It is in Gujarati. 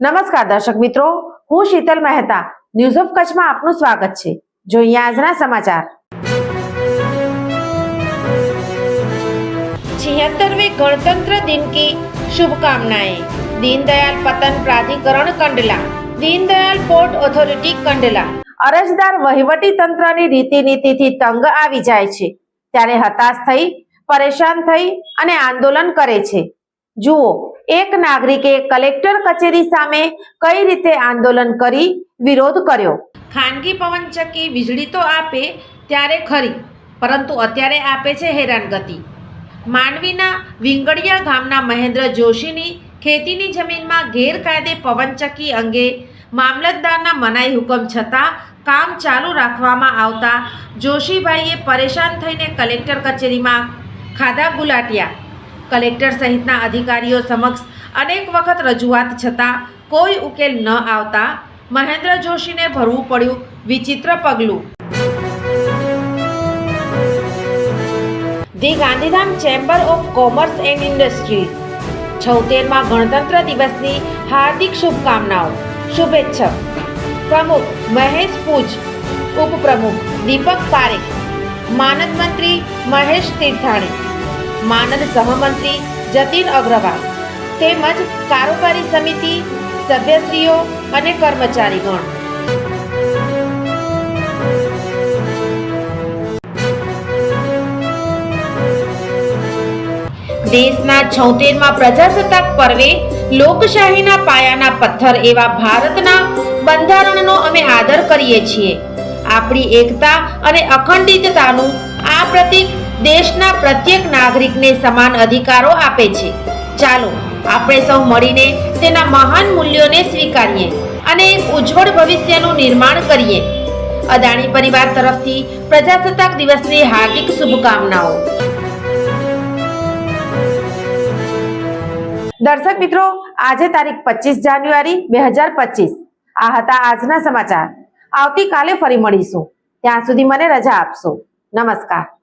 નમસ્કાર દર્શક મિત્રો હું શીતલ મહેતા. ન્યૂઝ ઓફ કચ્છમાં આપનું સ્વાગત છે. જોઈએ આજના સમાચાર. છિહત્તરમી ગણતંત્ર દિન કી શુભકામનાએ દીનદયાલ પતન પ્રાધિકરણ કંડલા દીનદયાલ પોર્ટ ઓથોરિટી કંડલા. અરજદાર વહીવટી તંત્રની રીતિ નીતિથી તંગ આવી જાય છે. ત્યારે હતાશ થઈ પરેશાન થઈ અને આંદોલન કરે છે. જુઓ એક નાગરિકે કલેક્ટર કચેરી સામે કઈ રીતે આંદોલન કરી વિરોધ કર્યો? ખાનગી પવનચક્કી વીજળી તો આપે ત્યારે ખરી, પરંતુ અત્યારે આપે છે હેરાનગતિ. માંડવીના વિંગડિયા ગામના મહેન્દ્ર જોશીની ખેતીની જમીનમાં ગેરકાયદે પવનચક્કી અંગે મામલતદારના મનાઈ હુકમ છતાં કામ ચાલુ રાખવામાં આવતા જોશીભાઈએ પરેશાન થઈને કલેક્ટર કચેરીમાં ખાધા ગુલાટ્યા. કલેક્ટર સહિતના અધિકારીઓ સમક્ષ અનેક વખત રજૂઆત છતાં કોઈ ઉકેલ ન આવતા મહેન્દ્ર જોશીને ભરવું પડ્યું વિચિત્ર પગલું. The Gandhidham chamber of commerce and industry. છોતેરમાં ગણતંત્ર દિવસની હાર્દિક શુભકામનાઓ. શુભેચ્છક. પ્રમુખ મહેશ પૂજ. ઉપપ્રમુખ દીપક પારેખ. માનદ મંત્રી મહેશ તીર્થાણી. માનદ સહમંત્રી જતીન અગ્રવાલ તેમજ કારોબારી સમિતિ સભ્યશ્રીઓ અને કર્મચારીગણ. દેશના છોતેરમાં પ્રજાસત્તાક પર્વે લોકશાહીના પાયાના પથ્થર એવા ભારતના બંધારણનો અમે આદર કરીએ છીએ. આપણી એકતા અને અખંડિતતાનું આ પ્રતીક દેશના પ્રત્યેક નાગરિકને સમાન અધિકારો આપે છે. ચાલો, આપણે સૌ મળીને તેના મહાન મૂલ્યોને સ્વીકારીએ અને એક ઉજ્જવળ ભવિષ્યનું નિર્માણ કરીએ. અદાણી પરિવાર તરફથી પ્રજાસત્તાક દિવસની હાર્દિક શુભકામનાઓ. દર્શક મિત્રો, આજે તારીખ પચીસ જાન્યુઆરી બે હજાર પચીસ. આ હતા આજના સમાચાર. આવતીકાલે ફરી મળીશું. ત્યાં સુધી મને રજા આપશો. નમસ્કાર.